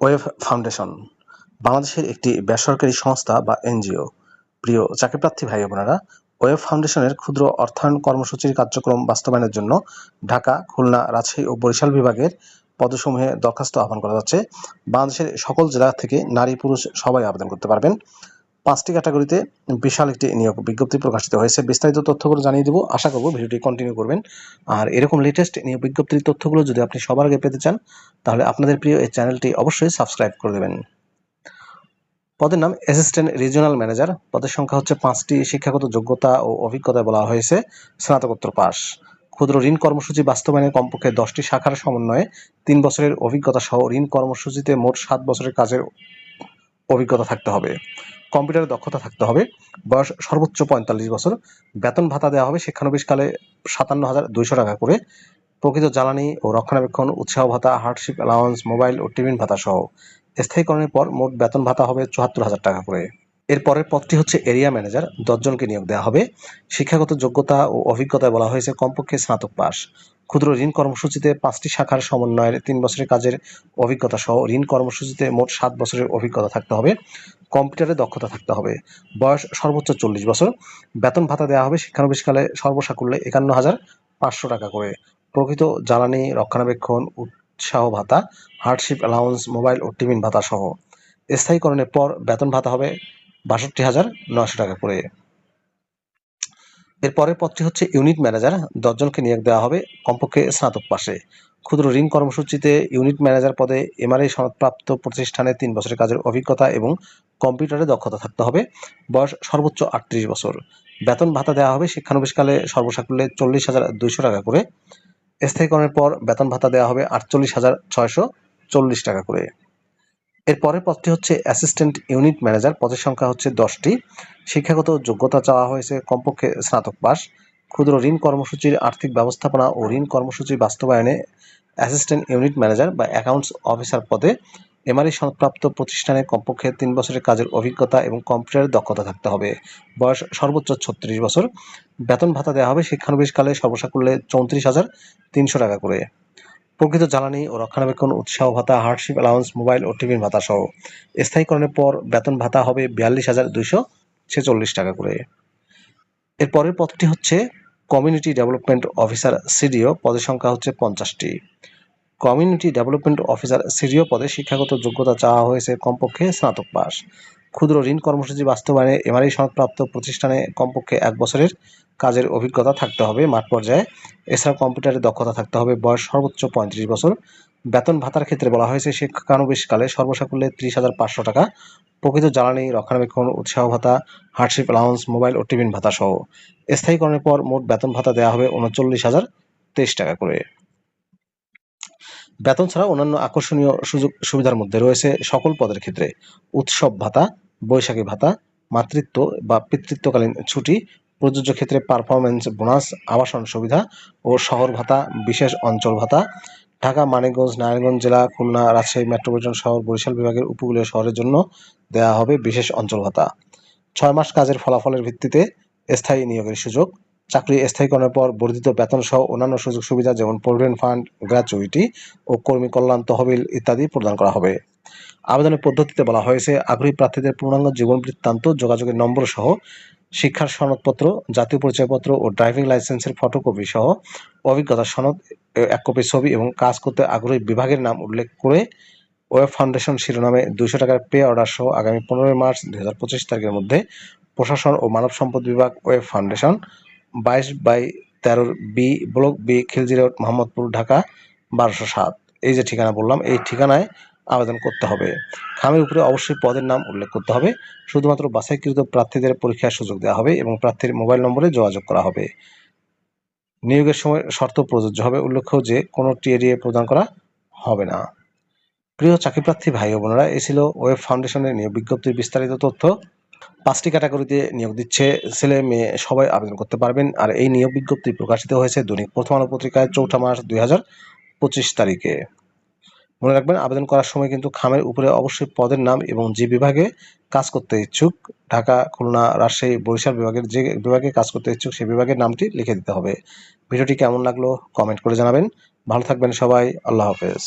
Wave foundation, বাংলাদেশের একটি বেসরকারি সংস্থা বা এনজিও। প্রিয় চাকরিপ্রার্থী ভাই বোনেরা ওয়েব ফাউন্ডেশনের ক্ষুদ্র অর্থায়ন কর্মসূচির কার্যক্রম বাস্তবায়নের জন্য ঢাকা, খুলনা, রাজশাহী ও বরিশাল বিভাগের পদসমূহে দরখাস্ত আহ্বান করা যাচ্ছে। বাংলাদেশের সকল জেলা থেকে নারী পুরুষ সবাই আবেদন করতে পারবেন। পাঁচটি ক্যাটাগরিতে বিশাল একটি নিয়োগ বিজ্ঞপ্তি প্রকাশিত হয়েছে। বিস্তারিত তথ্যগুলো জানিয়ে দেবো। আশা করব ভিডিওটি কন্টিনিউ করবেন। আর এরকম লেটেস্ট নিয়োগ বিজ্ঞপ্তির তথ্যগুলো যদি আপনি সবার আগে পেতে চান, তাহলে আপনাদের প্রিয় এই চ্যানেলটি অবশ্যই সাবস্ক্রাইব করে দেবেন। পদের নাম অ্যাসিস্ট্যান্ট রিজিওনাল ম্যানেজার পদের সংখ্যা হচ্ছে পাঁচটি। শিক্ষাগত যোগ্যতা ও অভিজ্ঞতা বলা হয়েছে স্নাতকোত্তর পাস ক্ষুদ্র ঋণ কর্মসূচি বাস্তবায়নে কমপক্ষে দশটি শাখার সমন্বয়ে তিন বছরের অভিজ্ঞতা সহ ঋণ কর্মসূচিতে মোট সাত বছরের কাজের অভিজ্ঞতা থাকতে হবে। কম্পিউটারে দক্ষতা থাকতে হবে। বয়স সর্বোচ্চ পঁয়তাল্লিশ বছর। বেতন ভাতা দেওয়া হবে শিক্ষানবিশকালে সাতান্ন হাজার দুইশো টাকা করে। প্রকৃত জ্বালানি ও রক্ষণাবেক্ষণ, উৎসাহ ভাতা হার্ডশিপ অ্যালাউন্স মোবাইল ও টিফিন ভাতা সহ। স্থায়ীকরণের পর মোট বেতন ভাতা হবে চুয়াত্তর হাজার টাকা করে। এর পরের পদটি হচ্ছে এরিয়া ম্যানেজার দশজনকে নিয়োগ দেওয়া হবে। শিক্ষাগত যোগ্যতা ও অভিজ্ঞতায় বলা হয়েছে কমপক্ষে স্নাতক পাস ক্ষুদ্র ঋণ কর্মসূচিতে পাঁচটি শাখার সমন্বয়ের তিন বছরের কাজের অভিজ্ঞতা সহ ঋণ কর্মসূচিতে মোট সাত বছরের অভিজ্ঞতা থাকতে হবে। কম্পিউটারে দক্ষতা থাকতে হবে। বয়স সর্বোচ্চ চল্লিশ বছর। বেতন ভাতা দেওয়া হবে শিক্ষানবিশকালে সর্বসাকুল্যে একান্ন হাজার পাঁচশো টাকা করে। প্রকৃত জ্বালানি, রক্ষণাবেক্ষণ, উৎসাহ ভাতা হার্ডশিপ অ্যালাউন্স মোবাইল ও টিফিন ভাতা সহ। স্থায়ীকরণের পর বেতন ভাতা হবে বাষট্টি হাজার নয়শো টাকা করে। এর পরের পদটি হচ্ছে ইউনিট ম্যানেজার। দশজনকে নিয়োগ দেওয়া হবে কমপক্ষে স্নাতক পাশে। ক্ষুদ্র ঋণ কর্মসূচিতে ইউনিট ম্যানেজার পদে এমআরআই সনদপ্রাপ্ত প্রতিষ্ঠানে তিন বছরের কাজের অভিজ্ঞতা এবং কম্পিউটারে দক্ষতা থাকতে হবে। বয়স সর্বোচ্চ আটত্রিশ বছর। বেতন ভাতা দেওয়া হবে শিক্ষানবিশকালে সর্বসাকুল্যে চল্লিশ হাজার দুইশো টাকা করে। স্থায়ীকরণের পর বেতন ভাতা দেওয়া হবে আটচল্লিশ হাজার ছয়শো চল্লিশ টাকা করে। এর পরের পদটি হচ্ছে অ্যাসিস্ট্যান্ট ইউনিট ম্যানেজার, পদের সংখ্যা হচ্ছে দশটি। শিক্ষাগত যোগ্যতা চাওয়া হয়েছে কমপক্ষে স্নাতক পাস ক্ষুদ্র ঋণ কর্মসূচির আর্থিক ব্যবস্থাপনা ও ঋণ কর্মসূচি বাস্তবায়নে অ্যাসিস্ট্যান্ট ইউনিট ম্যানেজার বা অ্যাকাউন্টস অফিসার পদে এমআরই সনদপ্রাপ্ত প্রতিষ্ঠানে কমপক্ষে তিন বছরের কাজের অভিজ্ঞতা এবং কম্পিউটারের দক্ষতা থাকতে হবে। বয়স সর্বোচ্চ ছত্রিশ বছর। বেতন ভাতা দেওয়া হবে শিক্ষানবিশকালে সর্বসাকুল্যে চৌত্রিশ হাজার তিনশো টাকা করে। প্রকৃত জ্বালানি ও রক্ষণাবেক্ষণ, উৎসাহ ভাতা হার্ডশিপ অ্যালাউন্স মোবাইল ও টিফিন ভাতা সহ। স্থায়ীকরণের পর বেতন ভাতা হবে বিয়াল্লিশ হাজার দুইশো ছেচল্লিশ টাকা করে। এর পরের পদটি হচ্ছে কমিউনিটি ডেভেলপমেন্ট অফিসার সিডিও পদের সংখ্যা হচ্ছে পঞ্চাশটি। কমিউনিটি ডেভেলপমেন্ট অফিসার সিডিও পদে শিক্ষাগত যোগ্যতা চাওয়া হয়েছে কমপক্ষে স্নাতক পাস ক্ষুদ্র ঋণ কর্মসূচি বাস্তবায়নে এমআরআই সনদপ্রাপ্ত প্রতিষ্ঠানে কমপক্ষে এক বছরের কাজের অভিজ্ঞতা থাকতে হবে মাঠ পর্যায়ে। এছাড়া কম্পিউটারে দক্ষতা থাকতে হবে। বয়স সর্বোচ্চ পঁয়ত্রিশ বছর। বেতন ভাতার ক্ষেত্রে বলা হয়েছে শিক্ষানবিশকালে সর্বসাকুল্যে ত্রিশ হাজার পাঁচশো টাকা। প্রকৃত জ্বালানি, রক্ষণাবেক্ষণ, উৎসাহ ভাতা হার্ডশিপ অ্যালাউন্স মোবাইল ও টিফিন ভাতা সহ। স্থায়ীকরণের পর মোট বেতন ভাতা দেওয়া হবে উনচল্লিশ হাজার তেইশ টাকা করে। বেতন ছাড়া অন্যান্য আকর্ষণীয় সুযোগ সুবিধার মধ্যে রয়েছে সকল পদের ক্ষেত্রে। উৎসব ভাতা বৈশাখী ভাতা, মাতৃত্ব বা পিতৃত্বকালীন ছুটি, প্রযোজ্য ক্ষেত্রে পারফরমেন্স বোনাস আবাসন সুবিধা ও শহর ভাতা, বিশেষ অঞ্চল ভাতা। ঢাকা, মানিকগঞ্জ, নারায়ণগঞ্জ জেলা, খুলনা, রাজশাহী মেট্রোপলিটন শহর, বরিশাল বিভাগের উপকূলীয় শহরের জন্য দেওয়া হবে বিশেষ অঞ্চল ভাতা। ছয় মাস কাজের ফলাফলের ভিত্তিতে স্থায়ী নিয়োগের সুযোগ। চাকরি স্থায়ীকরণের পর বর্ধিত বেতন সহ অন্যান্য সুযোগ সুবিধা যেমন প্রভিডেন্ট ফান্ড গ্র্যাচুইটি ও কর্মী কল্যাণ তহবিল ইত্যাদি প্রদান করা হবে। আবেদনের পদ্ধতিতে বলা হয়েছে, আগ্রহী প্রার্থীদের পূর্ণাঙ্গ জীবন বৃত্তান্ত, যোগাযোগের নম্বর সহ শিক্ষার সনদপত্র, জাতীয় পরিচয়পত্র ও ড্রাইভিং লাইসেন্সের ফটোকপি সহ অভিজ্ঞতা সনদ এক কপি ছবি এবং কাজ করতে আগ্রহী বিভাগের নাম উল্লেখ করে ওয়েব ফাউন্ডেশন শিরোনামে দুইশো টাকার পে অর্ডার সহ আগামী পনেরোই মার্চ দুই হাজার পঁচিশ তারিখের মধ্যে প্রশাসন ও মানব সম্পদ বিভাগ ওয়েব ফাউন্ডেশন বাইশ বাই তেরোর B block B Khilji road, Mohammadpur, Dhaka, বারোশো সাত। এই যে ঠিকানা বললাম, এই ঠিকানায় আবেদন করতে হবে। খামের উপরে অবশ্যই পদের নাম উল্লেখ করতে হবে। শুধুমাত্র বাছাইকৃত প্রার্থীদের পরীক্ষার সুযোগ দেওয়া হবে এবং প্রার্থীর মোবাইল নম্বরে যোগাযোগ করা হবে। নিয়োগের সময় শর্ত প্রযোজ্য হবে। উল্লেখ্য যে, কোনো টিএডিএ প্রদান করা হবে না। প্রিয় চাকরিপ্রার্থী ভাই বোনেরা, এ ছিল ওয়েব ফাউন্ডেশনের নিয়োগ বিজ্ঞপ্তির বিস্তারিত তথ্য। পাঁচটি ক্যাটাগরিতে নিয়োগ দিচ্ছে ছেলে, মেয়ে, সবাই আবেদন করতে পারবেন। আর এই নিয়োগ বিজ্ঞপ্তি প্রকাশিত হয়েছে দৈনিক প্রথম আলো পত্রিকায় চৌঠা মার্চ দুই হাজার পঁচিশ তারিখে। মনে রাখবেন, আবেদন করার সময় কিন্তু খামের উপরে অবশ্যই পদের নাম এবং যে বিভাগে কাজ করতে ইচ্ছুক, ঢাকা, খুলনা, রাজশাহী, বরিশাল বিভাগের যে বিভাগে কাজ করতে ইচ্ছুক সেই বিভাগের নামটি লিখে দিতে হবে। ভিডিওটি কেমন লাগল কমেন্ট করে জানাবেন। ভালো থাকবেন সবাই, আল্লাহ হাফেজ।